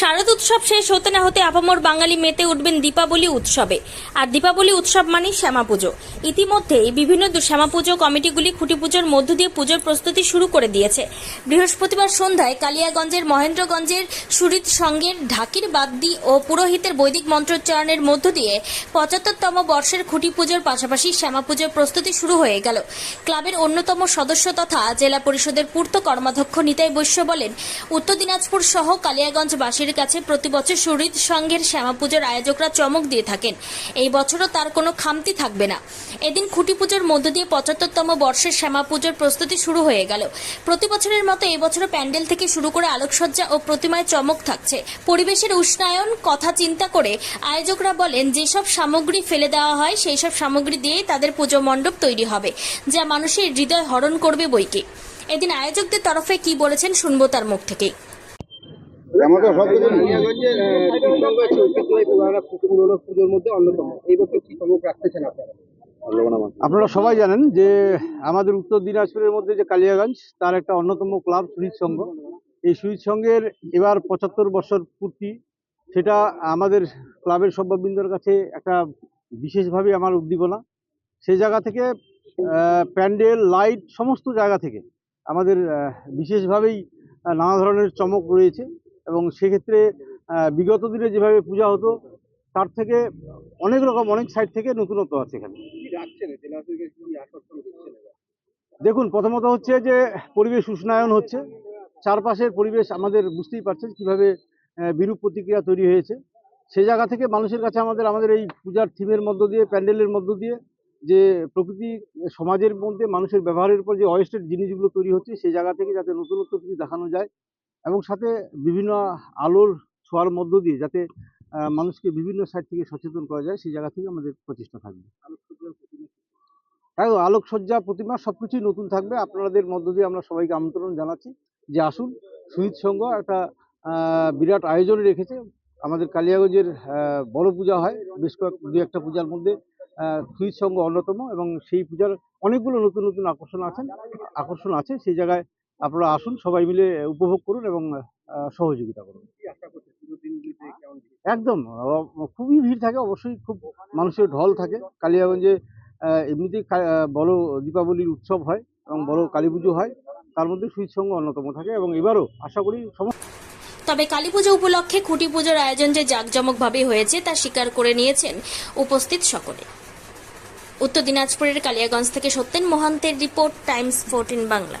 শারদ উৎসব শেষ হতে না হতে আপামর বাঙালি মেতে উঠবেন দীপাবলি উৎসবে। আর দীপাবলি উৎসব মানেই শ্যামা পুজো। ইতিমধ্যেই বিভিন্ন শ্যামা পুজো কমিটিগুলি খুঁটি পুজোর মধ্য দিয়ে পুজোর প্রস্তুতি শুরু করে দিয়েছে। বৃহস্পতিবার সন্ধ্যায় কালিয়াগঞ্জের মহেন্দ্রগঞ্জের সুরিত সঙ্গের ঢাকির বাদ্যি ও পুরোহিতের বৈদিক মন্ত্রোচ্চারণের মধ্য দিয়ে পঁচাত্তরতম বর্ষের খুঁটি পুজোর পাশাপাশি শ্যামা পুজোর প্রস্তুতি শুরু হয়ে গেল। ক্লাবের অন্যতম সদস্য তথা জেলা পরিষদের পূর্ত কর্মাধ্যক্ষ নিতাই বৈশ্য বলেন, উত্তর দিনাজপুর সহ কালিয়াগঞ্জবাসীর কাছে প্রতি বছর সুরিত সংঘের শ্যামা পুজোর আয়োজকরা চমক দিয়ে থাকেন। এই বছরও তার কোনো খামতি থাকবে না। এদিন খুঁটি পুজোর মধ্য দিয়ে পঁচাত্তরতম বর্ষের শ্যামা পুজোর প্রস্তুতি শুরু হয়ে গেল। প্রতি বছরের মতো এবছরও প্যান্ডেল থেকে শুরু করে আলোকসজ্জা ও প্রতিমায় চমক থাকছে। পরিবেশের উষ্ণায়ন, কথা চিন্তা করে আয়োজকরা বলেন, যেসব সামগ্রী ফেলে দেওয়া হয় সেই সব সামগ্রী দিয়েই তাদের পুজো মণ্ডপ তৈরি হবে, যা মানুষের হৃদয় হরণ করবে বইকে। এদিন আয়োজকদের তরফে কি বলেছেন শুনব তার মুখ থেকেই। আমাদের সব কিছু কালিয়াগঞ্জের কৃষ্ণগঞ্জ হচ্ছে ঐতিহ্যবাহী পুরানো পুরনো পুজোর মধ্যে অন্যতম। এই বছর কি চমক রাখতেছেন আপনারা? আপনারা সবাই জানেন যে আমাদের উত্তর দিনাজপুরের মধ্যে যে কালিয়াগঞ্জ তার একটা অন্যতম ক্লাব সুইচ সংঘ। এই সুইচ সংঘের এবার পঁচাত্তর বছর পূর্তি সেটা আমাদের ক্লাবের সভ্যবৃন্দর কাছে একটা বিশেষভাবে আমার উদ্দীপনা। সেই জায়গা থেকে প্যান্ডেল লাইট সমস্ত জায়গা থেকে আমাদের বিশেষভাবেই নানা ধরনের চমক রয়েছে। এবং সেক্ষেত্রে বিগত দিনে যেভাবে পূজা হতো তার থেকে অনেক রকম অনেক সাইড থেকে নতুনত্ব আছে এখানে? দেখুন প্রথমত হচ্ছে যে পরিবেশ উষ্ণায়ন হচ্ছে। চারপাশের পরিবেশ আমাদের বুঝতেই পারছেন কীভাবে বিরূপ প্রতিক্রিয়া তৈরি হয়েছে। সেই জায়গা থেকে মানুষের কাছে আমাদের আমাদের এই পূজার থিমের মধ্য দিয়ে প্যান্ডেলের মধ্য দিয়ে যে প্রকৃতি সমাজের মধ্যে মানুষের ব্যবহারের উপর যে ওয়েস্টেড জিনিসগুলো তৈরি হচ্ছে সেই জায়গা থেকে যাতে নতুনত্ব কিছু দেখানো যায় এবং সাথে বিভিন্ন আলোর ছোঁয়ার মধ্য দিয়ে যাতে মানুষকে বিভিন্ন সাইড থেকে সচেতন করা যায়, সেই জায়গা থেকে আমাদের প্রচেষ্টা থাকবে। হ্যাঁ আলোকসজ্জা, প্রতিমা সব কিছুই নতুন থাকবে। আপনাদের মধ্য দিয়ে আমরা সবাইকে আমন্ত্রণ জানাচ্ছি যে আসুন। সুহিত সংঘ একটা বিরাট আয়োজন রেখেছে। আমাদের কালিয়াগঞ্জের বড় পূজা হয়। বেশ কয়েক, দু একটা পূজার মধ্যে সুহিত সংঘ অন্যতম এবং সেই পূজার অনেকগুলো নতুন নতুন আকর্ষণ আছেন, আকর্ষণ আছে। সেই জায়গায় আপনারা আসুন সবাই মিলে উপভোগ করুন এবং সহযোগিতা করুন? একদম খুবই ভিড় থাকে অবশ্যই খুব মানুষের ঢল থাকে। কালিয়াগঞ্জে এমনিতেই বড় দীপাবলির উৎসব হয় এবং বড় কালী পুজো হয়। তার মধ্যে সুইচ সঙ্গ অন্যতম থাকে এবং এবারও আশা করি সমস্ত তবে কালী পুজো উপলক্ষে খুঁটি পুজোর আয়োজন যে জাঁকজমকভাবে হয়েছে তা স্বীকার করে নিয়েছেন উপস্থিত সকলে। উত্তর দিনাজপুরের কালিয়াগঞ্জ থেকে সত্যেন মহান্তের রিপোর্ট টাইমস ফোরটিন বাংলা।